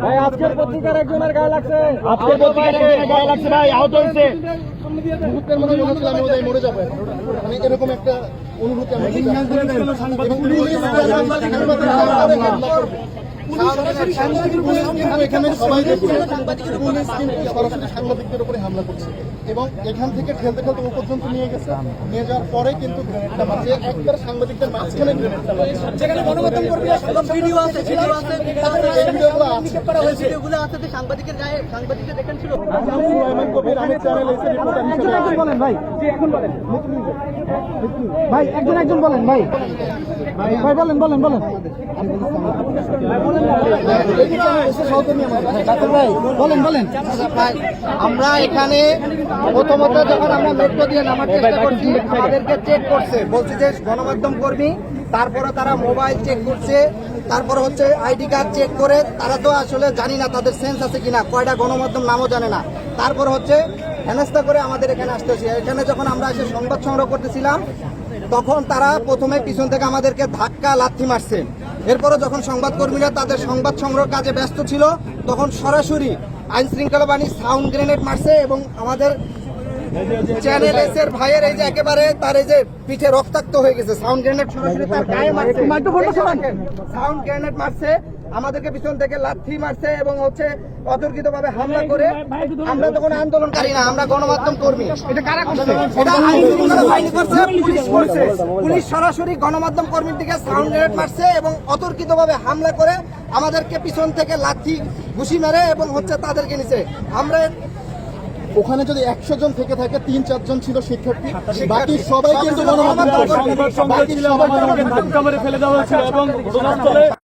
ভাই আজকের পত্রিকার একজনের গায়ে লাগছে আজকের পত্রিকার একজনের গায়ে লাগছে ভাই আহত হয়েছে মুহূর্তের মধ্যে মনে হচ্ছিল আমি ওদের মরে যাবে মানে এরকম একটা অনুভূতি আমি এখানে সবাই সাংবাদিকদের হামলা করছে এবং এখান থেকে খেলতে খেলতে পর্যন্ত নিয়ে গেছে নিয়ে যাওয়ার পরে কিন্তু গ্রেনেডটা সাংবাদিকদের মাঝখানে যেখানে গণমাধ্যম কর্মীরা সাংবাদিকের গায়ে দেখেন ছিল বলেন ভাই। ভাই একজন একজন বলেন ভাই। ভাই বলেন বলেন বলেন। বলেন বলেন। আমরা এখানে প্রথমত যখন আমরা মেট্রো দিয়ে নামার চেষ্টা করছি আমাদেরকে চেক করছে। বলছি যে গণমাধ্যম কর্মী তারপরে তারা মোবাইল চেক করছে। তারপরে হচ্ছে আইডি কার্ড চেক করে, তারা তো আসলে জানি না তাদের সেন্স আছে কিনা, কয়টা গণমাধ্যম নামও জানে না। তারপর হচ্ছে হেনস্থা করে আমাদের এখানে আসতেছি এখানে যখন আমরা এসে সংবাদ সংগ্রহ করতেছিলাম, তখন তারা প্রথমে পিছন থেকে আমাদেরকে ধাক্কা, লাথি মারছে। এরপরে যখন সংবাদকর্মীরা তাদের সংবাদ সংগ্রহ কাজে ব্যস্ত ছিল, তখন সরাসরি আইন শৃঙ্খলা বাহিনী সাউন্ড গ্রেনেড মারছে এবং আমাদের চ্যানেল এস এর ভাইয়ের এই যে একেবারে তার এই যে পিঠে রক্তাক্ত হয়ে গেছে সাউন্ড গ্রেনেড সরাসরি তার গায়ে মারছে। সাউন্ড গ্রেনেড মারছে আমাদেরকে পিছন থেকে লাথি মারছে এবং হচ্ছে অতর্কিত ভাবে হামলা করে। আমরা তো কোনো আন্দোলনকারী না আমরা গণমাধ্যম কর্মী। এটা কারা করছে? এটা বাহিনী করছে পুলিশ করছে। পুলিশ সরাসরি গণমাধ্যম কর্মীর দিকে সাউন্ড গ্রেনেড মারছে এবং অতর্কিত ভাবে হামলা করে আমাদেরকে পিছন থেকে লাথি ঘুষি মেরে এবং হচ্ছে তাদেরকে নিছে আমরা ওখানে যদি একশো জন থেকে থাকে তিন চারজন ছিল শিক্ষার্থী। বাকি সবাই কিন্তু বাকি সবাই ফেলে দেওয়া হয়েছিল এবং ঘটনাস্থলে